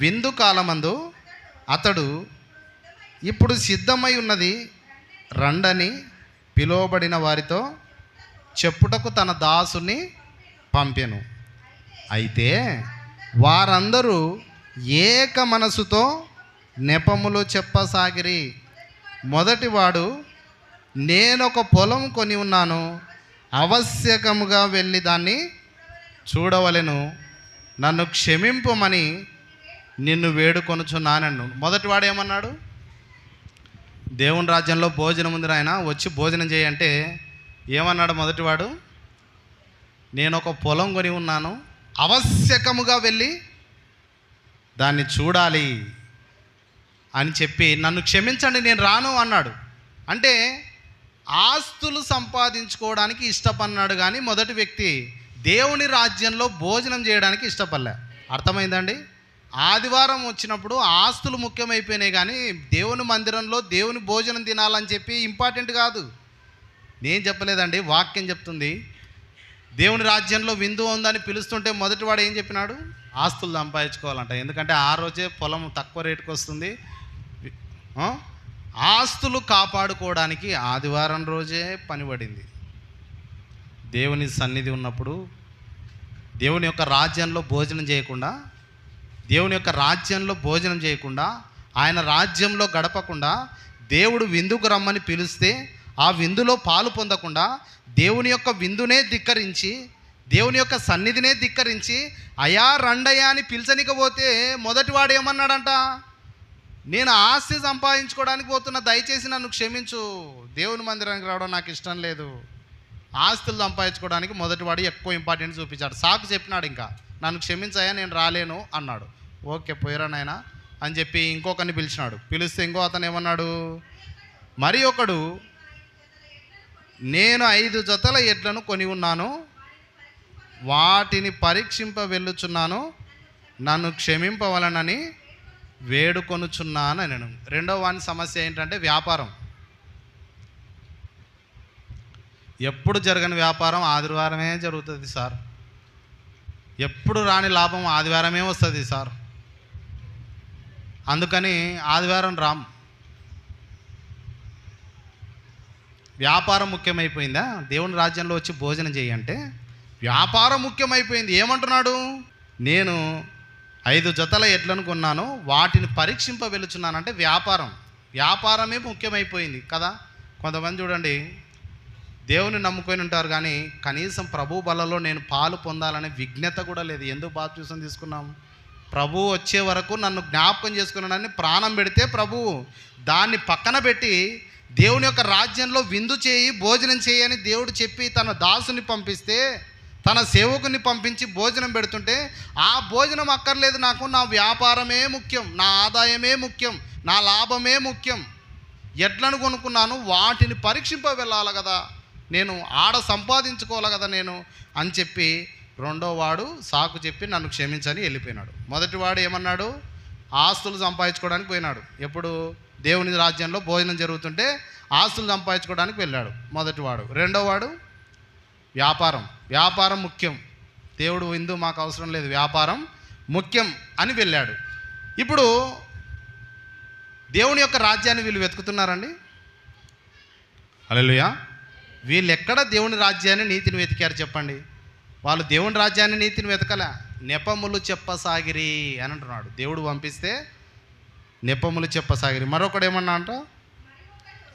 విందు కాలమందు అతడు ఇప్పుడు సిద్ధమై ఉన్నది రండని పిలువబడిన వారితో చెప్పుటకు తన దాసుని పంపెను. అయితే వారందరూ ఏక మనసుతో నెపములు చెప్పసాగిరి. మొదటివాడు నేనొక పొలం కొని ఉన్నాను ఆవశ్యకముగా వెళ్ళి దాన్ని చూడవలెను. నన్ను క్షమింపమని నిన్ను వేడుకొనుచున్నానన్ను. మొదటివాడు ఏమన్నాడు దేవుని రాజ్యంలో భోజనం ఉంది ఆయన వచ్చి భోజనం చేయంటే ఏమన్నాడు మొదటివాడు నేను ఒక పొలం కొని ఉన్నాను ఆవశ్యకముగా వెళ్ళి దాన్ని చూడాలి అని చెప్పి నన్ను క్షమించండి నేను రాను అన్నాడు. అంటే ఆస్తులు సంపాదించుకోవడానికి ఇష్టపడినాడు కానీ మొదటి వ్యక్తి దేవుని రాజ్యంలో భోజనం చేయడానికి ఇష్టపడలే. అర్థమైందండి ఆదివారం వచ్చినప్పుడు ఆస్తులు ముఖ్యమైపోయినాయి కానీ దేవుని మందిరంలో దేవుని భోజనం తినాలని చెప్పి ఇంపార్టెంట్ కాదు. నేను చెప్పలేదండి వాక్యం చెప్తుంది. దేవుని రాజ్యంలో విందు ఉందని పిలుస్తుంటే మొదటివాడు ఏం చెప్పినాడు? ఆస్తులు సంపాదించుకోవాలంట. ఎందుకంటే ఆ రోజే పొలం తక్కువ రేటుకు వస్తుంది. ఆస్తులు కాపాడుకోవడానికి ఆదివారం రోజే పనిపడింది. దేవుని సన్నిధి ఉన్నప్పుడు దేవుని యొక్క రాజ్యంలో భోజనం చేయకుండా దేవుని యొక్క రాజ్యంలో భోజనం చేయకుండా ఆయన రాజ్యంలో గడపకుండా దేవుడు విందుకు రమ్మని పిలిస్తే ఆ విందులో పాలు పొందకుండా దేవుని యొక్క విందునే ధిక్కరించి దేవుని యొక్క సన్నిధినే ధిక్కరించి అయా రండయ్యా అని పిలిచనికపోతే మొదటివాడు ఏమన్నాడంట? నేను ఆస్తి సంపాదించుకోవడానికి పోతున్న దయచేసి నన్ను క్షమించు. దేవుని మందిరానికి రావడం నాకు ఇష్టం లేదు. ఆస్తులు సంపాదించుకోవడానికి మొదటివాడు ఎక్కువ ఇంపార్టెన్స్ చూపించాడు. సాకు చెప్పినాడు ఇంకా. నన్ను క్షమించాయా నేను రాలేను అన్నాడు. ఓకే పోయిరా నాయనా అని చెప్పి ఇంకొకరిని పిలిచినాడు. పిలిస్తే ఇంకో అతను ఏమన్నాడు? మరి ఒకడు నేను ఐదు జతల ఎడ్లను కొని ఉన్నాను వాటిని పరీక్షింప వెళ్ళుచున్నాను నన్ను క్షమింపవలనని వేడుకొనుచున్నాను నేను రెండవ వాని సమస్య ఏంటంటే వ్యాపారం. ఎప్పుడు జరగని వ్యాపారం ఆదివారమే జరుగుతుంది సార్. ఎప్పుడు రాని లాభం ఆదివారమే వస్తుంది సార్. అందుకని ఆదివారం రామ్. వ్యాపారం ముఖ్యమైపోయిందా? దేవుని రాజ్యంలో వచ్చి భోజనం చేయంటే వ్యాపారం ముఖ్యమైపోయింది. ఏమంటున్నాడు? నేను ఐదు జతల ఎడ్లను కొన్నాను వాటిని పరీక్షింప వెళుచున్నానంటే వ్యాపారం. వ్యాపారమే ముఖ్యమైపోయింది కదా? కొంతమంది చూడండి దేవుని నమ్ముకొని ఉంటారు కానీ కనీసం ప్రభు బలలో నేను పాలు పొందాలనే విజ్ఞత కూడా లేదు. ఎందుకు బాప్తీసం తీసుకున్నాం? ప్రభు వచ్చే వరకు నన్ను జ్ఞాపకం చేసుకున్నానని ప్రాణం పెడితే ప్రభువు దాన్ని పక్కన పెట్టి దేవుని యొక్క రాజ్యంలో విందు చేయి భోజనం చేయని దేవుడు చెప్పి తన దాసుని పంపిస్తే తన సేవకుని పంపించి భోజనం పెడుతుంటే ఆ భోజనం అక్కర్లేదు నాకు నా వ్యాపారమే ముఖ్యం నా ఆదాయమే ముఖ్యం నా లాభమే ముఖ్యం. ఎడ్లను కొనుక్కున్నాను వాటిని పరీక్షింప వెళ్ళాలి కదా నేను ఆడ సంపాదించుకోవాలి కదా నేను అని చెప్పి రెండో వాడు సాకు చెప్పి నన్ను క్షమించని వెళ్ళిపోయినాడు. మొదటివాడు ఏమన్నాడు? ఆస్తులు సంపాదించుకోవడానికి పోయినాడు. ఎప్పుడు? దేవుని రాజ్యంలో భోజనం జరుగుతుంటే ఆస్తులు సంపాదించుకోవడానికి వెళ్ళాడు మొదటివాడు రెండోవాడు వ్యాపారం. వ్యాపారం ముఖ్యం. దేవుడు ఇందు మాకు అవసరం లేదు. వ్యాపారం ముఖ్యం అని వెళ్ళాడు. ఇప్పుడు దేవుని యొక్క రాజ్యాన్ని వీళ్ళు వెతుకుతున్నారండి? అలలుయా వీళ్ళు ఎక్కడ దేవుని రాజ్యాన్ని నీతిని వెతికారు చెప్పండి? వాళ్ళు దేవుని రాజ్యాన్ని నీతిని వెతకల. నెపములు చెప్పసాగిరి అని అంటున్నాడు. దేవుడు పంపిస్తే నెపములు చెప్పసాగిరి. మరొకడు ఏమన్నా అంట?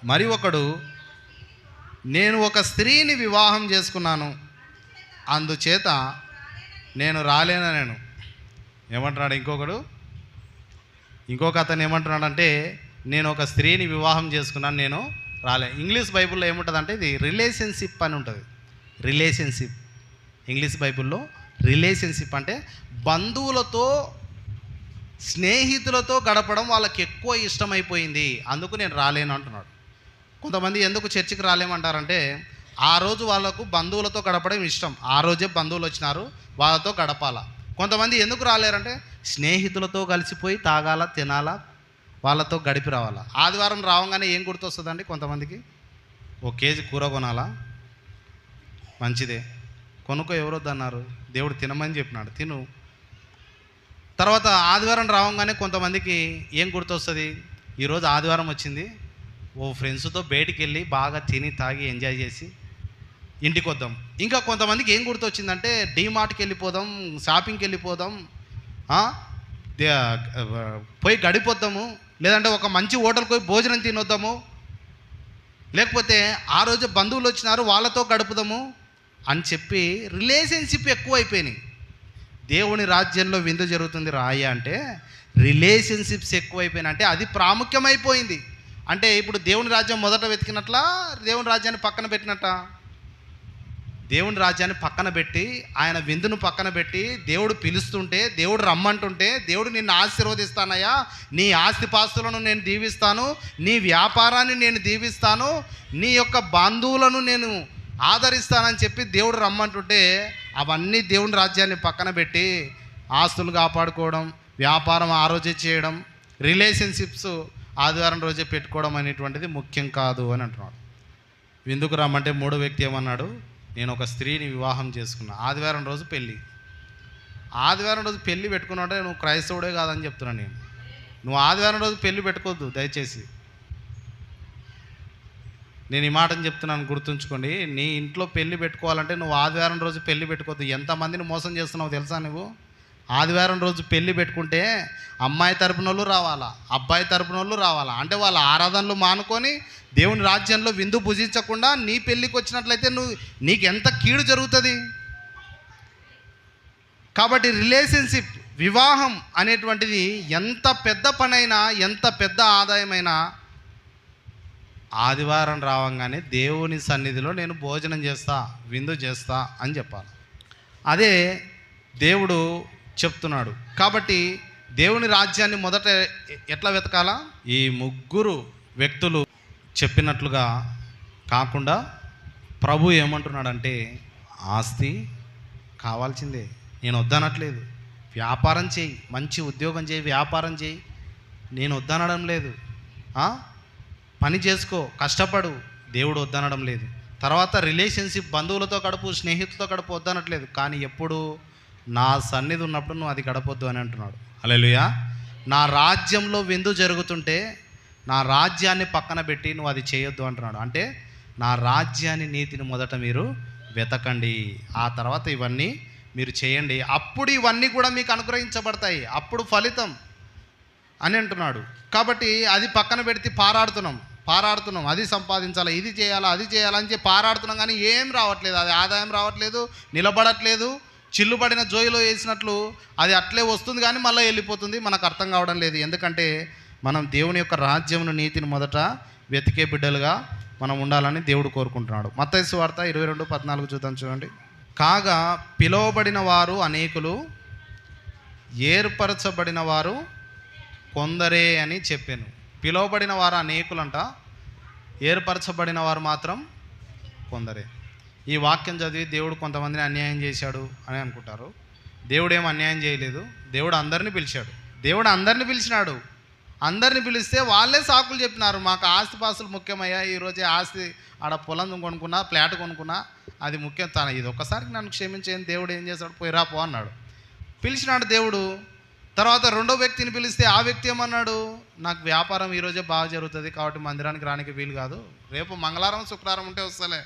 మరి ఒకడు నేను ఒక స్త్రీని వివాహం చేసుకున్నాను అందుచేత నేను రాలేనా నేను? ఏమంటున్నాడు ఇంకొకడు? ఇంకొక అతను ఏమంటున్నాడంటే నేను ఒక స్త్రీని వివాహం చేసుకున్నాను నేను రాలే. ఇంగ్లీష్ బైబిల్లో ఏముంటుందంటే ఇది రిలేషన్షిప్ అని ఉంటుంది. రిలేషన్షిప్. ఇంగ్లీష్ బైబిల్లో రిలేషన్షిప్ అంటే బంధువులతో స్నేహితులతో గడపడం వాళ్ళకి ఎక్కువ ఇష్టమైపోయింది. అందుకు నేను రాలేను అంటున్నాడు. కొంతమంది ఎందుకు చర్చికి రాలేమంటారంటే ఆ రోజు వాళ్ళకు బంధువులతో గడపడం ఇష్టం. ఆ రోజే బంధువులు వచ్చినారు వాళ్ళతో గడపాల. కొంతమంది ఎందుకు రాలేరంటే స్నేహితులతో కలిసిపోయి తాగాల తినాలా వాళ్ళతో గడిపి రావాలా. ఆదివారం రావంగానే ఏం గుర్తొస్తుందండి కొంతమందికి? ఓ కేజీ కూర కొనాలా? మంచిదే. కొనుక్కో ఎవరొద్దన్నారు దేవుడు తినమని చెప్పినాడు. తిను. తర్వాత ఆదివారం రావంగానే కొంతమందికి ఏం గుర్తొస్తుంది? ఈరోజు ఆదివారం వచ్చింది. ఓ ఫ్రెండ్స్తో బయటికి వెళ్ళి బాగా తిని తాగి ఎంజాయ్ చేసి ఇంటికి వద్దాం ఇంకా కొంతమందికి ఏం గుర్తొచ్చిందంటే డీమార్ట్కి వెళ్ళిపోదాం షాపింగ్కి వెళ్ళిపోదాం పోయి గడిపోద్దాము లేదంటే ఒక మంచి హోటల్కి పోయి భోజనం తినొద్దాము. లేకపోతే ఆ రోజు బంధువులు వచ్చినారు వాళ్ళతో గడుపుదాము. అని చెప్పి రిలేషన్షిప్ ఎక్కువైపోయినాయి. దేవుని రాజ్యంలో విందు జరుగుతుంది రాయ అంటే రిలేషన్షిప్స్ ఎక్కువైపోయినాయి. అంటే అది ప్రాముఖ్యమైపోయింది. అంటే ఇప్పుడు దేవుని రాజ్యం మొదట వెతికినట్లా దేవుని రాజ్యాన్ని పక్కన పెట్టినట్ట. దేవుని రాజ్యాన్ని పక్కన పెట్టి ఆయన విందును పక్కన పెట్టి దేవుడు పిలుస్తుంటే దేవుడు రమ్మంటుంటే దేవుడు నిన్ను ఆశీర్వదిస్తానయ్యా. నీ ఆస్తిపాస్తులను నేను దీవిస్తాను. నీ వ్యాపారాన్ని నేను దీవిస్తాను. నీ యొక్క బంధువులను నేను ఆదరిస్తానని చెప్పి దేవుడు రమ్మంటుంటే అవన్నీ దేవుని రాజ్యాన్ని పక్కన పెట్టి ఆస్తులు కాపాడుకోవడం వ్యాపారం ఆ రోజే చేయడం రిలేషన్షిప్స్ ఆదివారం రోజే పెట్టుకోవడం అనేటువంటిది ముఖ్యం కాదు అని అంటున్నాడు. విందుకు రమ్మంటే మూడో వ్యక్తి ఏమన్నాడు? నేను ఒక స్త్రీని వివాహం చేసుకున్నా. ఆదివారం రోజు పెళ్ళి. ఆదివారం రోజు పెళ్ళి పెట్టుకున్నాడే నువ్వు క్రైస్తవుడే కాదని చెప్తున్నాను నేను. నువ్వు ఆదివారం రోజు పెళ్ళి పెట్టుకోవద్దు దయచేసి. నేను ఈ మాటని చెప్తున్నాను గుర్తుంచుకోండి. నీ ఇంట్లో పెళ్ళి పెట్టుకోవాలంటే నువ్వు ఆదివారం రోజు పెళ్ళి పెట్టుకోవద్దు. ఎంతమందిని మోసం చేస్తున్నావు తెలుసా నువ్వు ఆదివారం రోజు పెళ్ళి పెట్టుకుంటే అమ్మాయి తరపున వాళ్ళు రావాలా అబ్బాయి తరపున వాళ్ళు రావాలా? అంటే వాళ్ళ ఆరాధనలు మానుకొని దేవుని రాజ్యంలో విందు భుజించకుండా నీ పెళ్ళికి వచ్చినట్లయితే నువ్వు నీకు ఎంత కీడు జరుగుతుంది? కాబట్టి రిలేషన్షిప్ వివాహం అనేటువంటిది ఎంత పెద్ద పనైనా ఎంత పెద్ద ఆదాయమైనా ఆదివారం రావంగానే దేవుని సన్నిధిలో నేను భోజనం చేస్తా విందు చేస్తా అని చెప్పాలి. అదే దేవుడు చెప్తున్నాడు. కాబట్టి దేవుని రాజ్యాన్ని మొదట ఎట్లా వెతకాలా? ఈ ముగ్గురు వ్యక్తులు చెప్పినట్లుగా కాకుండా ప్రభు ఏమంటున్నాడంటే ఆస్తి కావాల్సిందే నేను వద్దనట్లేదు. వ్యాపారం చేయి మంచి ఉద్యోగం చేయి వ్యాపారం చేయి. నేను వద్దనడం లేదు. పని చేసుకో కష్టపడు దేవుడు వద్దనడం లేదు. తర్వాత రిలేషన్షిప్ బంధువులతో గడుపు స్నేహితులతో గడుపు వద్దనట్లేదు. కానీ ఎప్పుడు? నా సన్నిధి ఉన్నప్పుడు నువ్వు అది గడపొద్దు అని అంటున్నాడు. అలెలుయా నా రాజ్యంలో విందు జరుగుతుంటే నా రాజ్యాన్ని పక్కన పెట్టి నువ్వు అది చేయొద్దు అంటున్నాడు. అంటే నా రాజ్యాన్ని నీతిని మొదట మీరు వెతకండి. ఆ తర్వాత ఇవన్నీ మీరు చేయండి. అప్పుడు ఇవన్నీ కూడా మీకు అనుగ్రహించబడతాయి. అప్పుడు ఫలితం అని అంటున్నాడు. కాబట్టి అది పక్కన పెడితే పారాడుతున్నాం. పారాడుతున్నాం. అది సంపాదించాలి ఇది చేయాలా అది చేయాలని చెప్పి పారాడుతున్నాం కానీ ఏం రావట్లేదు. అది ఆదాయం రావట్లేదు నిలబడట్లేదు చిల్లుబడిన జోయిలో వేసినట్లు అది అట్లే వస్తుంది కానీ మళ్ళీ వెళ్ళిపోతుంది. మనకు అర్థం కావడం లేదు. ఎందుకంటే మనం దేవుని యొక్క రాజ్యమును నీతిని మొదట వెతికే బిడ్డలుగా మనం ఉండాలని దేవుడు కోరుకుంటున్నాడు. మత్తైసు వార్త ఇరవై రెండు పద్నాలుగు చూద్దాం చూడండి. కాగా పిలువబడిన వారు అనేకులు ఏర్పరచబడిన వారు కొందరే అని చెప్పాను. పిలువబడిన వారు అనేకులంట ఏర్పరచబడిన వారు మాత్రం కొందరే. ఈ వాక్యం చదివి దేవుడు కొంతమందిని అన్యాయం చేశాడు అని అనుకుంటారు. దేవుడు ఏం అన్యాయం చేయలేదు. దేవుడు అందరిని పిలిచాడు. దేవుడు అందరిని పిలిచినాడు. అందరిని పిలిస్తే వాళ్ళే సాకులు చెప్పినారు. మాకు ఆస్తి పాస్తులు ముఖ్యమయ్యా ఈరోజు ఆస్తి ఆడ పొలం కొనుక్కున్నా ఫ్లాట్ కొనుక్కున్నా అది ముఖ్యం తన ఇది ఒక్కసారికి నన్ను క్షమించేయని దేవుడు ఏం చేశాడు? పోయిరా పో అన్నాడు. పిలిచినాడు దేవుడు తర్వాత రెండో వ్యక్తిని పిలిస్తే ఆ వ్యక్తి ఏమన్నాడు? నాకు వ్యాపారం ఈరోజే బాగా జరుగుతుంది కాబట్టి మందిరానికి రానికి వీలు కాదు. రేపు మంగళవారం శుక్రవారం ఉంటే వస్తలే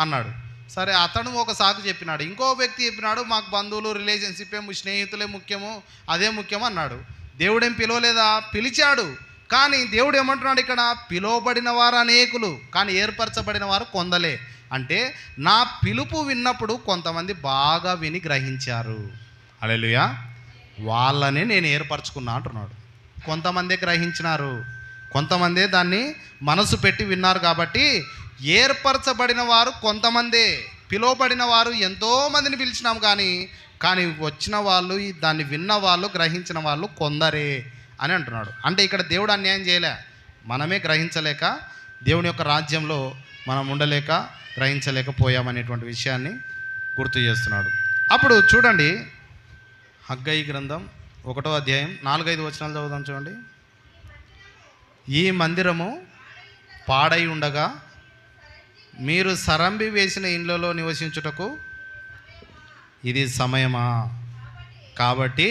అన్నాడు. సరే అతను ఒక సాకు చెప్పినాడు. ఇంకో వ్యక్తి చెప్పినాడు మాకు బంధువులు రిలేషన్షిప్ స్నేహితులే ముఖ్యము అదే ముఖ్యం అన్నాడు. దేవుడేం పిలవలేదా? పిలిచాడు. కానీ దేవుడు ఏమంటున్నాడు ఇక్కడ? పిలువబడిన వారు అనేకులు కానీ ఏర్పరచబడిన వారు కొందలే. అంటే నా పిలుపు విన్నప్పుడు కొంతమంది బాగా విని గ్రహించారు. అలెలుయా వాళ్ళనే నేను ఏర్పరచుకున్నా అంటున్నాడు. కొంతమందే గ్రహించినారు. కొంతమందే దాన్ని మనసు పెట్టి విన్నారు కాబట్టి ఏర్పరచబడిన వారు కొంతమందే పిలువబడిన వారు ఎంతోమందిని పిలిచినాం కానీ కానీ వచ్చిన వాళ్ళు దాన్ని విన్న వాళ్ళు గ్రహించిన వాళ్ళు కొందరే అని అంటున్నాడు. అంటే ఇక్కడ దేవుడు అన్యాయం చేయలే. మనమే గ్రహించలేక దేవుని యొక్క రాజ్యంలో మనం ఉండలేక గ్రహించలేకపోయామనేటువంటి విషయాన్ని గుర్తు చేస్తున్నాడు. అప్పుడు చూడండి హగ్గయి గ్రంథం ఒకటో అధ్యాయం నాలుగైదు వచనాలు చదువుదాం చూడండి. ఈ మందిరము పాడై ఉండగా మీరు సరంబి వేసిన ఇండ్లలో నివసించుటకు ఇది సమయమా? కాబట్టి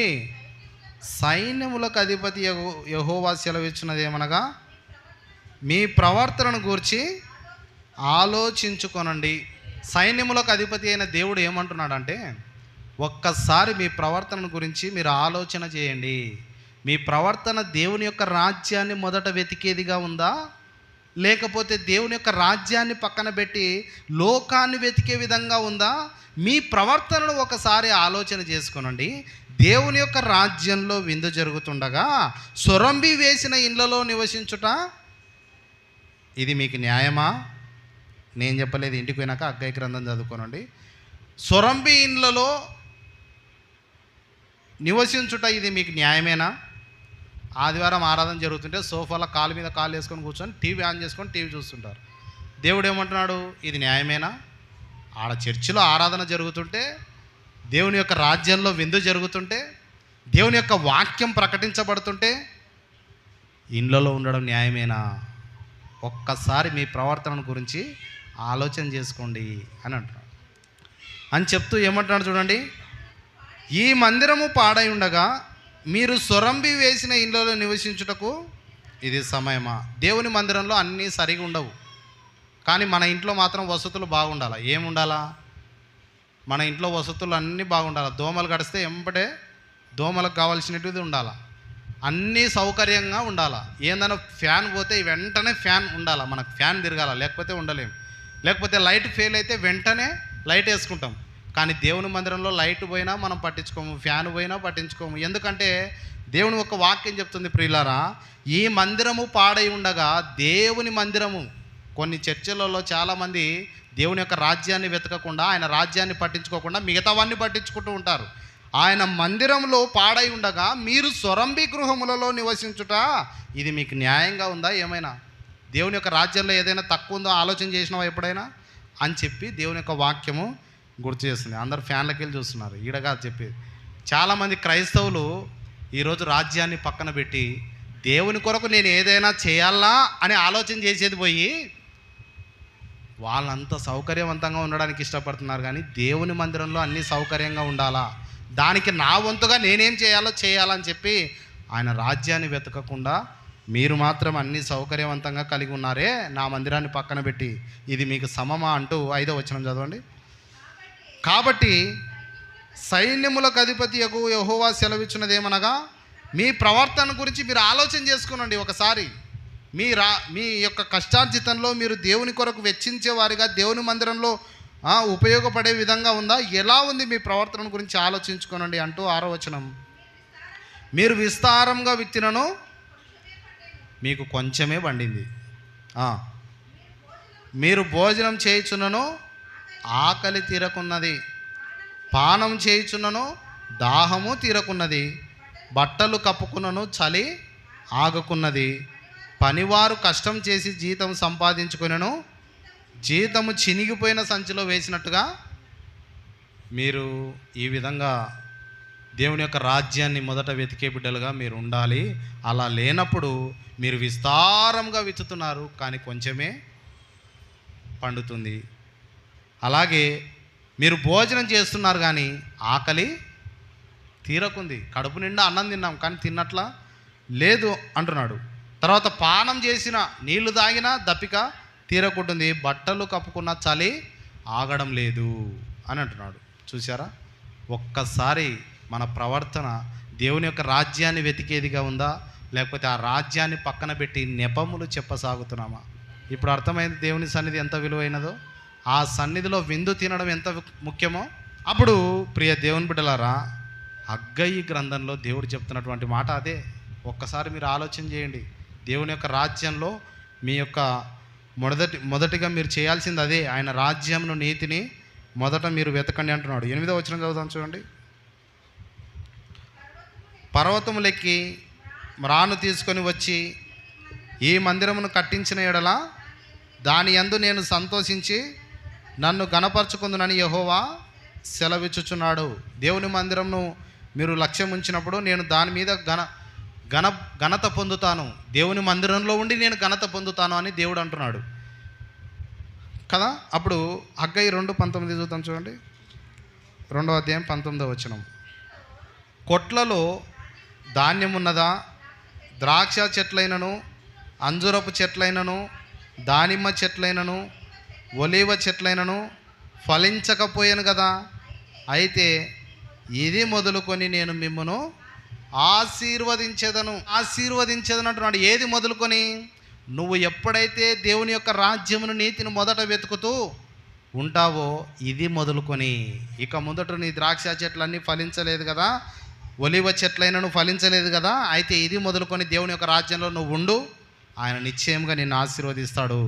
సైన్యములకు అధిపతి యహోవా సెలవిచ్చినది ఏమనగా మీ ప్రవర్తనను గూర్చి ఆలోచించుకొనండి. సైన్యములకు అధిపతి అయిన దేవుడు ఏమంటున్నాడంటే ఒక్కసారి మీ ప్రవర్తన గురించి మీరు ఆలోచన చేయండి. మీ ప్రవర్తన దేవుని యొక్క రాజ్యాన్ని మొదట వెతికేదిగా ఉందా? లేకపోతే దేవుని యొక్క రాజ్యాన్ని పక్కన పెట్టి లోకాన్ని వెతికే విధంగా ఉందా? మీ ప్రవర్తనను ఒకసారి ఆలోచన చేసుకునండి. దేవుని యొక్క రాజ్యంలో విందు జరుగుతుండగా సొరంబి వేసిన ఇండ్లలో నివసించుట ఇది మీకు న్యాయమా? నేను చెప్పలేదు ఇంటికి పోయినాక అగ్గయ్య గ్రంథం చదువుకోనండి. సొరంబి ఇండ్లలో నివసించుట ఇది మీకు న్యాయమేనా? ఆదివారం ఆరాధన జరుగుతుంటే సోఫాలో కాలు మీద కాలు వేసుకొని కూర్చొని టీవీ ఆన్ చేసుకొని టీవీ చూస్తుంటారు. దేవుడు ఏమంటున్నాడు? ఇది న్యాయమేనా? ఆడ చర్చిలో ఆరాధన జరుగుతుంటే దేవుని యొక్క రాజ్యంలో విందు జరుగుతుంటే దేవుని యొక్క వాక్యం ప్రకటించబడుతుంటే ఇండ్లలో ఉండడం న్యాయమేనా? ఒక్కసారి మీ ప్రవర్తన గురించి ఆలోచన చేసుకోండి అని అంటున్నాడు. అని చెప్తూ ఏమంటున్నాడు చూడండి? ఈ మందిరము పాడై ఉండగా మీరు సొరంబి వేసిన ఇండ్లలో నివసించుటకు ఇది సమయమా? దేవుని మందిరంలో అన్నీ సరిగా ఉండవు కానీ మన ఇంట్లో మాత్రం వసతులు బాగుండాలా? ఏముండాలా? మన ఇంట్లో వసతులు అన్నీ బాగుండాలి? దోమలు గడిస్తే ఎంబడే దోమలకు కావాల్సినటువంటిది ఉండాలా? అన్నీ సౌకర్యంగా ఉండాలా? ఏందన్నా ఫ్యాన్ పోతే వెంటనే ఫ్యాన్ ఉండాలా? మనకు ఫ్యాన్ తిరగాల? లేకపోతే ఉండలేము లేకపోతే లైట్ ఫెయిల్ అయితే వెంటనే లైట్ వేసుకుంటాం. కానీ దేవుని మందిరంలో లైట్ పోయినా మనం పట్టించుకోము ఫ్యాన్ పోయినా పట్టించుకోము. ఎందుకంటే దేవుని ఒక వాక్యం చెప్తుంది ప్రియులారా ఈ మందిరము పాడై ఉండగా దేవుని మందిరము కొన్ని చర్చలలో చాలామంది దేవుని యొక్క రాజ్యాన్ని వెతకకుండా ఆయన రాజ్యాన్ని పట్టించుకోకుండా మిగతావన్నీ పట్టించుకుంటూ ఉంటారు. ఆయన మందిరంలో పాడై ఉండగా మీరు సొరంబి గృహములలో నివసించుట ఇది మీకు న్యాయంగా ఉందా ఏమైనా? దేవుని యొక్క రాజ్యంలో ఏదైనా తక్కువ ఉందో? ఆలోచన చేసినావా ఎప్పుడైనా? అని చెప్పి దేవుని యొక్క వాక్యము గుర్తు చేస్తుంది. అందరు ఫ్యాన్లకి వెళ్ళి చూస్తున్నారు. ఈడగా చెప్పేది. చాలామంది క్రైస్తవులు ఈరోజు రాజ్యాన్ని పక్కన పెట్టి దేవుని కొరకు నేను ఏదైనా చేయాలా అని ఆలోచన చేసేది పోయి వాళ్ళంత సౌకర్యవంతంగా ఉండడానికి ఇష్టపడుతున్నారు కానీ దేవుని మందిరంలో అన్ని సౌకర్యంగా ఉండాలా? దానికి నా వంతుగా నేనేం చేయాలో చేయాలని చెప్పి ఆయన రాజ్యాన్ని వెతకకుండా మీరు మాత్రం అన్ని సౌకర్యవంతంగా కలిగి ఉన్నారే నా మందిరాన్ని పక్కన పెట్టి. ఇది మీకు సమమా అంటూ ఐదో వచనం చదవండి. కాబట్టి సైన్యములకు అధిపతి యగు యహోవా సెలవిచ్చినదేమనగా మీ ప్రవర్తన గురించి మీరు ఆలోచన చేసుకునండి ఒకసారి. మీ రా మీ యొక్క కష్టార్జితంలో మీరు దేవుని కొరకు వెచ్చించే వారిగా దేవుని మందిరంలో ఉపయోగపడే విధంగా ఉందా? ఎలా ఉంది మీ ప్రవర్తన గురించి ఆలోచించుకోనండి అంటూ ఆరోవచనం మీరు విస్తారంగా విత్తినను మీకు కొంచెమే పండింది మీరు భోజనం చేయుచున్నను ఆకలి తీరకున్నది. పానం చేయుచున్నను దాహము తీరకున్నది. బట్టలు కప్పుకున్నను చలి ఆగకున్నది. పనివారు కష్టం చేసి జీతం సంపాదించుకునను జీతము చినిగిపోయిన సంచిలో వేసినట్టుగా మీరు ఈ విధంగా దేవుని యొక్క రాజ్యాన్ని మొదట వెతికే బిడ్డలుగా మీరు ఉండాలి. అలా లేనప్పుడు మీరు విస్తారంగా విత్తుతున్నారు కానీ కొంచెమే పండుతుంది. అలాగే మీరు భోజనం చేస్తున్నారు కానీ ఆకలి తీరకుంది. కడుపు నిండా అన్నం తిన్నాం కానీ తిన్నట్లా? లేదు అంటున్నాడు. తర్వాత పానం చేసిన నీళ్ళు తాగినా దప్పిక తీరకుంటుంది. బట్టలు కప్పుకున్న చలి ఆగడం లేదు అని అంటున్నాడు. చూసారా ఒక్కసారి మన ప్రవర్తన దేవుని యొక్క రాజ్యాన్ని వెతికేదిగా ఉందా? లేకపోతే ఆ రాజ్యాన్ని పక్కన పెట్టి నెపములు చెప్పసాగుతున్నామా? ఇప్పుడు అర్థమైంది దేవుని సన్నిధి ఎంత విలువైనదో? ఆ సన్నిధిలో విందు తినడం ఎంత ముఖ్యమో? అప్పుడు ప్రియ దేవుని బిడ్డలారా అగ్గయి గ్రంథంలో దేవుడు చెప్తున్నటువంటి మాట అదే. ఒక్కసారి మీరు ఆలోచన చేయండి. దేవుని యొక్క రాజ్యంలో మీ యొక్క మొదటి మొదటిగా మీరు చేయాల్సింది అదే. ఆయన రాజ్యంను నీతిని మొదట మీరు వెతకండి అంటున్నాడు. ఎనిమిదో వచ్చిన చదువుతాం చూడండి. పర్వతములెక్కి రాను తీసుకొని వచ్చి ఈ మందిరమును కట్టించిన ఎడల దాని యందు నేను సంతోషించి నన్ను గణపరచుకుందునని యహోవా సెలవిచ్చుచున్నాడు. దేవుని మందిరంను మీరు లక్ష్యం ఉంచినప్పుడు నేను దాని మీద ఘన ఘన ఘనత పొందుతాను. దేవుని మందిరంలో ఉండి నేను ఘనత పొందుతాను అని దేవుడు అంటున్నాడు. కదా? అప్పుడు హగ్గయి రెండు పంతొమ్మిది చూద్దాం చూడండి. రెండో అధ్యాయం పంతొమ్మిదో వచనం. కొట్లలో ధాన్యం ఉన్నదా ద్రాక్ష చెట్లైనను అంజురపు చెట్లైనను దానిమ్మ చెట్లైనను ఒలివ చెట్లైనను ఫలించకపోయాను కదా అయితే ఇది మొదలుకొని నేను మిమ్మను ఆశీర్వదించేదను. ఆశీర్వదించేదను అంటున్నాడు ఏది మొదలుకొని? నువ్వు ఎప్పుడైతే దేవుని యొక్క రాజ్యమును నీతిని మొదట వెతుకుతూ ఉంటావో ఇది మొదలుకొని. ఇక మొదట నీ ద్రాక్ష చెట్లన్నీ ఫలించలేదు కదా ఒలివ చెట్లైనను ఫలించలేదు కదా అయితే ఇది మొదలుకొని దేవుని యొక్క రాజ్యంలో నువ్వు ఉండు. ఆయన నిశ్చయంగా నిన్ను ఆశీర్వదిస్తాడు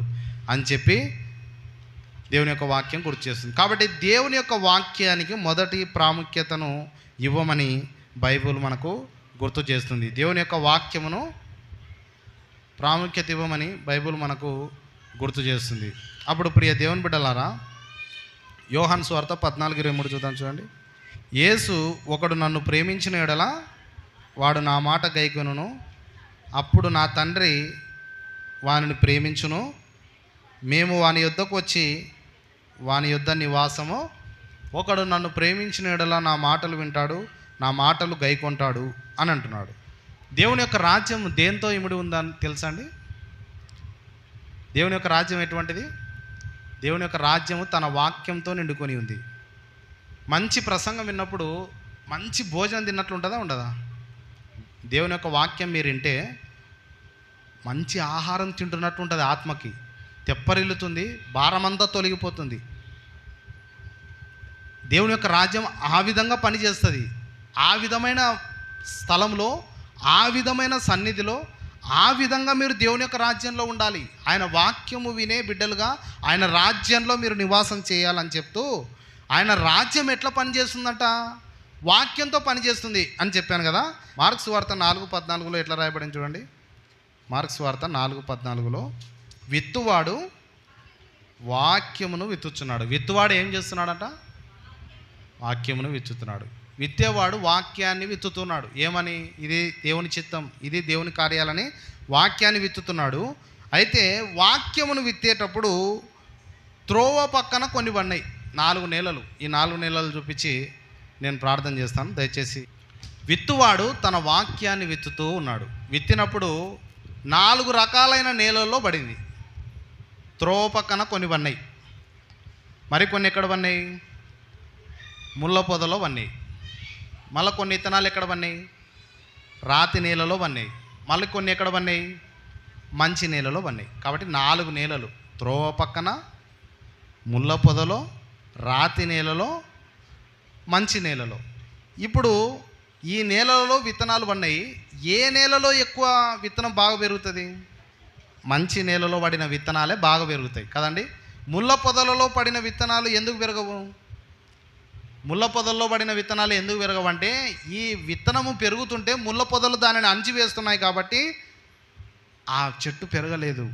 అని చెప్పి దేవుని యొక్క వాక్యం గుర్తు చేస్తుంది. కాబట్టి దేవుని యొక్క వాక్యానికి మొదటి ప్రాముఖ్యతను ఇవ్వమని బైబుల్ మనకు గుర్తు చేస్తుంది. దేవుని యొక్క వాక్యమును ప్రాముఖ్యత ఇవ్వమని బైబుల్ మనకు గుర్తు చేస్తుంది. అప్పుడు ప్రియ దేవుని బిడ్డలారా యోహాన్ స్వార్త పద్నాలుగు ఇరవై మూడు చూద్దాం చూడండి. యేసు ఒకడు నన్ను ప్రేమించిన ఎడల వాడు నా మాట గైకొనును. అప్పుడు నా తండ్రి వానిని ప్రేమించును. మేము వాని యుద్ధకు వచ్చి వాని యొద్ద నివాసము ఒకడు నన్ను ప్రేమించిన ఎడలా నా మాటలు వింటాడు నా మాటలు గైకొంటాడు అని అంటున్నాడు. దేవుని యొక్క రాజ్యం దేంతో ఇమిడి ఉందని తెలుసా అండి? దేవుని యొక్క రాజ్యం ఎటువంటిది? దేవుని యొక్క రాజ్యము తన వాక్యంతో నిండుకొని ఉంది. మంచి ప్రసంగం విన్నప్పుడు మంచి భోజనం తిన్నట్లు ఉంటుందా ఉండదా? దేవుని యొక్క వాక్యం మీరు వింటే మంచి ఆహారం తింటున్నట్టు ఉంటుంది ఆత్మకి. తెప్పరిల్లుతుంది భారమంతా తొలగిపోతుంది. దేవుని యొక్క రాజ్యం ఆ విధంగా పనిచేస్తుంది. ఆ విధమైన స్థలంలో ఆ విధమైన సన్నిధిలో ఆ విధంగా మీరు దేవుని యొక్క రాజ్యంలో ఉండాలి. ఆయన వాక్యము వినే బిడ్డలుగా ఆయన రాజ్యంలో మీరు నివాసం చేయాలని చెప్తూ ఆయన రాజ్యం ఎట్లా పనిచేస్తుందంట? వాక్యంతో పనిచేస్తుంది అని చెప్పాను కదా. మార్క్స్ వార్త నాలుగు పద్నాలుగులో ఎట్లా రాయబడింది చూడండి. మార్క్స్ వార్త నాలుగు పద్నాలుగులో విత్తువాడు వాక్యమును విత్తుచున్నాడు. విత్తువాడు ఏం చేస్తున్నాడట? వాక్యమును విత్తుతున్నాడు. విత్తేవాడు వాక్యాన్ని విత్తుతున్నాడు. ఏమని? ఇది దేవుని చిత్తం ఇది దేవుని కార్యాలని వాక్యాన్ని విత్తుతున్నాడు. అయితే వాక్యమును విత్తేటప్పుడు త్రోవ పక్కన కొన్ని పడినాయి. నాలుగు నెలలు. ఈ నాలుగు నెలలు చూపించి నేను ప్రార్థన చేస్తాను. దయచేసి విత్తువాడు తన వాక్యాన్ని విత్తుతూ ఉన్నాడు. విత్తినప్పుడు నాలుగు రకాలైన నేలల్లో పడింది. త్రోవ పక్కన కొన్ని పన్నాయి మరి కొన్ని ఎక్కడ పడినాయి ముళ్ళ పొదలో పడినాయి మళ్ళీ కొన్ని ఇత్తనాలు ఎక్కడ పడినాయి రాతి నేలలో పడినాయి మళ్ళీ కొన్ని ఎక్కడ పడినాయి మంచి నేలలో పడినాయి కాబట్టి నాలుగు నేలలు. త్రోవ పక్కన ముళ్ళ పొదలో రాతి నేలలో మంచి నేలలో. ఇప్పుడు ఈ నేలలో విత్తనాలు పన్నాయి ఏ నేలలో ఎక్కువ విత్తనం బాగా పెరుగుతుంది? మంచి నేలలో పడిన విత్తనాలే బాగా పెరుగుతాయి. కదండి? ముళ్ళ పొదలలో పడిన విత్తనాలు ఎందుకు పెరగవు? ముళ్ళ పొదల్లో పడిన విత్తనాలు ఎందుకు పెరగవంటే ఈ విత్తనము పెరుగుతుంటే ముళ్ళ పొదలు దానిని అంచి వేస్తున్నాయి కాబట్టి ఆ చెట్టు పెరగలేదు.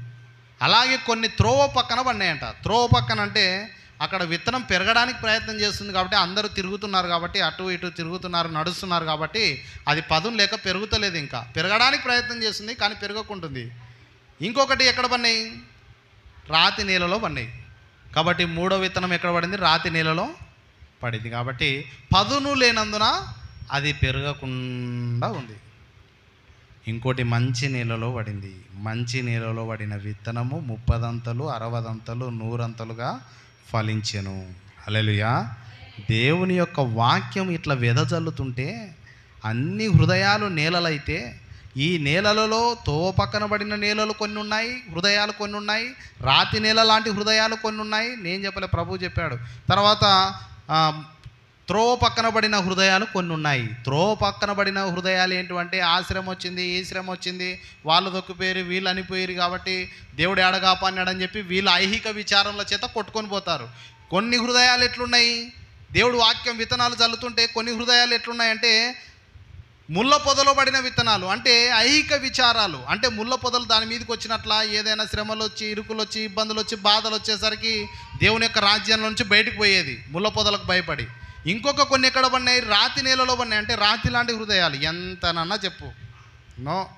అలాగే కొన్ని త్రోవ పక్కన పడినాయంట. త్రోవ పక్కన అంటే అక్కడ విత్తనం పెరగడానికి ప్రయత్నం చేస్తుంది కాబట్టి అందరూ తిరుగుతున్నారు కాబట్టి అటు ఇటు తిరుగుతున్నారు నడుస్తున్నారు కాబట్టి అది పదుం లేక పెరుగుతలేదు ఇంకా. పెరగడానికి ప్రయత్నం చేస్తుంది కానీ పెరగకుంటుంది. ఇంకొకటి ఎక్కడ పడినాయి? రాతి నీళ్ళలో పడినాయి. కాబట్టి మూడో విత్తనం ఎక్కడ పడింది? రాతి నీళ్ళలో పడింది. కాబట్టి పదును లేనందున అది పెరగకుండా ఉంది. ఇంకోటి మంచి నీళ్ళలో పడింది. మంచి నీళ్ళలో పడిన విత్తనము ముప్పదంతలు అరవదంతలు నూరంతలుగా ఫలించెను. అలెలుయా దేవుని యొక్క వాక్యం ఇట్లా వెదజల్లుతుంటే అన్ని హృదయాలు నేలలైతే ఈ నేలలలో తోవ పక్కన పడిన నేలలు కొన్ని ఉన్నాయి హృదయాలు కొన్ని ఉన్నాయి రాతి నేల లాంటి హృదయాలు కొన్ని ఉన్నాయి. నేను చెప్పలే ప్రభు చెప్పాడు. తర్వాత త్రోవ పక్కన పడిన హృదయాలు కొన్ని ఉన్నాయి. త్రోవ పక్కన పడిన హృదయాలు ఏంటంటే ఆశ్రమం వచ్చింది ఈ శ్రమ వచ్చింది. వాళ్ళు దొక్కిపోయారు వీళ్ళు అనిపోయారు కాబట్టి దేవుడు ఏడగాపన్నాడని చెప్పి వీళ్ళు ఐహిక విచారంల చేత కొట్టుకొని పోతారు. కొన్ని హృదయాలు ఎట్లున్నాయి? దేవుడు వాక్యం విత్తనాలు చల్లుతుంటే కొన్ని హృదయాలు ఎట్లున్నాయంటే ముళ్ళ పొదలో పడిన విత్తనాలు అంటే ఐహిక విచారాలు అంటే ముళ్ళ పొదలు దాని మీదకి వచ్చినట్ల ఏదైనా శ్రమలు వచ్చి ఇరుకులు వచ్చి ఇబ్బందులు వచ్చి బాధలు వచ్చేసరికి దేవుని యొక్క రాజ్యం నుంచి బయటకు పోయేది ముళ్ళ పొదలకు భయపడి. ఇంకొక కొన్ని ఎక్కడ పడినాయి? రాతి నేలలో పడినాయి అంటే రాతి లాంటి హృదయాలు. ఎంతనన్నా చెప్పు. నో.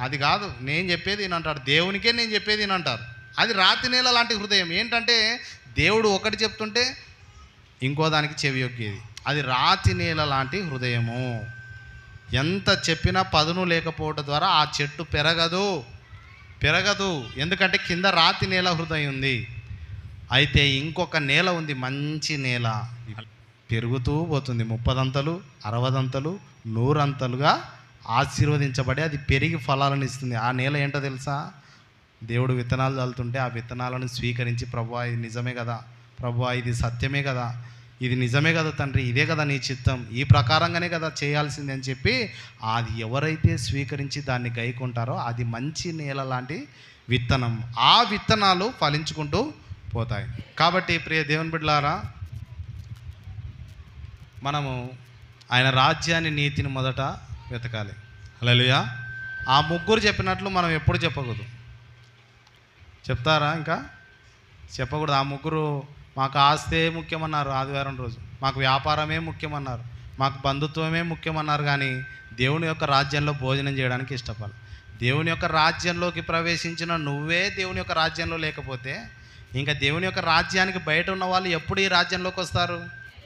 అది కాదు. నేను చెప్పేది అంటాడు దేవునికే నేను చెప్పేది అంటారు అది రాతి నేల లాంటి హృదయం. ఏంటంటే దేవుడు ఒకటి చెప్తుంటే ఇంకో దానికి చెవి యొక్కేది అది రాతి నేల లాంటి హృదయము. ఎంత చెప్పినా పదును లేకపోవటం ద్వారా ఆ చెట్టు పెరగదు. పెరగదు. ఎందుకంటే కింద రాతి నేల హృదయం ఉంది. అయితే ఇంకొక నేల ఉంది మంచి నేల. పెరుగుతూ పోతుంది. ముప్పదంతలు అరవదంతలు నూరంతలుగా ఆశీర్వదించబడి అది పెరిగి ఫలాలను ఇస్తుంది. ఆ నేల ఏంటో తెలుసా? దేవుడు విత్తనాలు చల్లుతుంటే ఆ విత్తనాలను స్వీకరించి ప్రభు ఇది నిజమే కదా? ప్రభు ఇది సత్యమే కదా? ఇది నిజమే కదా తండ్రి ఇదే కదా నీ చిత్తం ఈ ప్రకారంగానే కదా చేయాల్సింది అని చెప్పి అది ఎవరైతే స్వీకరించి దాన్ని గైకుంటారో అది మంచి నేల లాంటి విత్తనం. ఆ విత్తనాలు ఫలించుకుంటూ పోతాయి. కాబట్టి ప్రియ దేవుని బిడ్డలారా మనము ఆయన రాజ్యాన్ని నీతిని మొదట వెతకాలి. హల్లెలూయా. ఆ ముగ్గురు చెప్పినట్లు మనం ఎప్పుడు చెప్పకూడదు. చెప్తారా ఇంకా? చెప్పకూడదు. ఆ ముగ్గురు మాకు ఆస్తే ముఖ్యమన్నారు ఆదివారం రోజు. మాకు వ్యాపారమే ముఖ్యమన్నారు. మాకు బంధుత్వమే ముఖ్యమన్నారు కానీ దేవుని యొక్క రాజ్యంలో భోజనం చేయడానికి ఇష్టపడాలి దేవుని యొక్క రాజ్యంలోకి ప్రవేశించిన నువ్వే దేవుని యొక్క రాజ్యంలో లేకపోతే ఇంకా దేవుని యొక్క రాజ్యానికి బయట ఉన్న వాళ్ళు ఎప్పుడు ఈ రాజ్యంలోకి వస్తారు?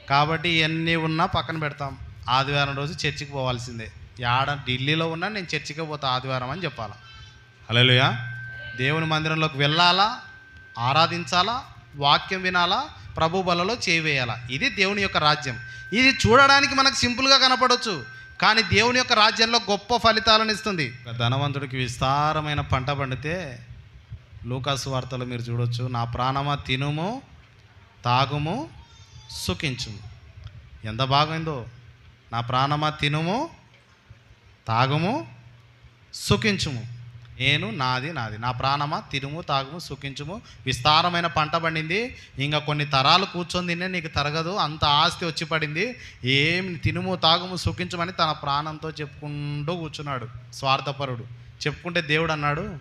కాబట్టి ఎన్ని ఉన్నా పక్కన పెడతాం. ఆదివారం రోజు చర్చికి పోవాల్సిందే. యాడ ఢిల్లీలో ఉన్నా నేను చర్చికి పోతా ఆదివారం అని చెప్పాలా? హలోయా దేవుని మందిరంలోకి వెళ్ళాలా? ఆరాధించాలా? వాక్యం వినాలా? ప్రభు బలలో చేవేయాలా ఇది దేవుని యొక్క రాజ్యం. ఇది చూడడానికి మనకు సింపుల్గా కనపడవచ్చు కానీ దేవుని యొక్క రాజ్యంలో గొప్ప ఫలితాలను ఇస్తుంది. ధనవంతుడికి విస్తారమైన పంట పండితే లూకాసు వార్తలు మీరు చూడొచ్చు. నా ప్రాణమ తినుము తాగుము సుఖించుము. ఎంత బాగైందో. నా ప్రాణమ తినుము తాగుము సుఖించుము. నేను నాది నాది. నా ప్రాణమా? తిరుము తాగుము సుఖించుము. విస్తారమైన పంట పండింది. ఇంకా కొన్ని తరాలు కూర్చొని తినే నీకు తరగదు. అంత ఆస్తి వచ్చి పడింది. ఏం తినుము తాగుము సుఖించమని తన ప్రాణంతో చెప్పుకుంటూ కూర్చున్నాడు. స్వార్థపరుడు. చెప్పుకుంటే దేవుడు అన్నాడు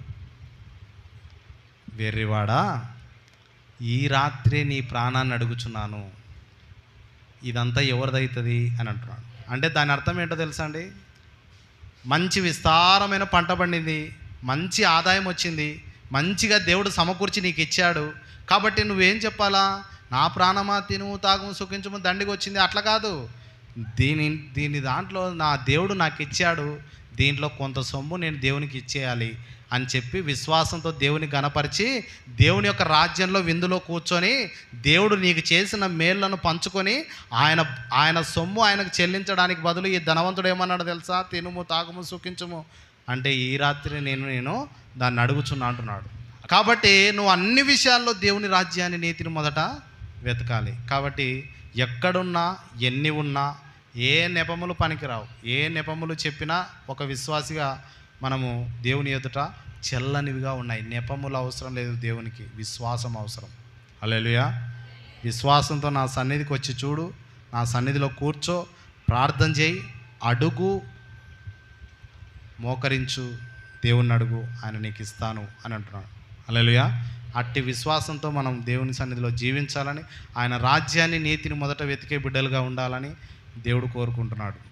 వెర్రివాడా ఈ రాత్రే నీ ప్రాణాన్ని అడుగుచున్నాను. ఇదంతా ఎవరిదవుతుంది అని అంటున్నాడు. అంటే దాని అర్థం ఏంటో తెలుసా అండి? మంచి విస్తారమైన పంట పండింది. మంచి ఆదాయం వచ్చింది మంచిగా దేవుడు సమకూర్చి నీకు ఇచ్చాడు. కాబట్టి నువ్వేం చెప్పాలా? నా ప్రాణమా తిను తాగుము సుఖించము దండిగా వచ్చింది. అట్లా కాదు. దీని దీని దాంట్లో నా దేవుడు నాకు ఇచ్చాడు. దీంట్లో కొంత సొమ్ము నేను దేవునికి ఇచ్చేయాలి అని చెప్పి విశ్వాసంతో దేవుని గనపరిచి దేవుని యొక్క రాజ్యంలో విందులో కూర్చొని దేవుడు నీకు చేసిన మేళ్ళను పంచుకొని ఆయన ఆయన సొమ్ము ఆయనకు చెల్లించడానికి బదులు ఈ ధనవంతుడు ఏమన్నాడు తెలుసా? తినుము తాగుము సుఖించుము. అంటే ఈ రాత్రి నేను నేను దాన్ని అడుగుచున్నా అంటున్నాడు. కాబట్టి నువ్వు అన్ని విషయాల్లో దేవుని రాజ్యాన్ని నీతిని మొదట వెతకాలి. కాబట్టి ఎక్కడున్నా ఎన్ని ఉన్నా ఏ నెపములు పనికిరావు ఏ నెపములు చెప్పినా ఒక విశ్వాసిగా మనము దేవుని ఎదుట చెల్లనివిగా ఉన్నాయి. నెపములు అవసరం లేదు దేవునికి విశ్వాసం అవసరం. అలెలుయా విశ్వాసంతో నా సన్నిధికి వచ్చి చూడు నా సన్నిధిలో కూర్చో ప్రార్థన చేయి అడుగు మోకరించు దేవుణ్ణి అడుగు ఆయన నీకు ఇస్తాను అని అంటున్నాడు. అలలుయ అట్టి విశ్వాసంతో మనం దేవుని సన్నిధిలో జీవించాలని ఆయన రాజ్యాన్ని నీతిని మొదట వెతికే బిడ్డలుగా ఉండాలని దేవుడు కోరుకుంటున్నాడు.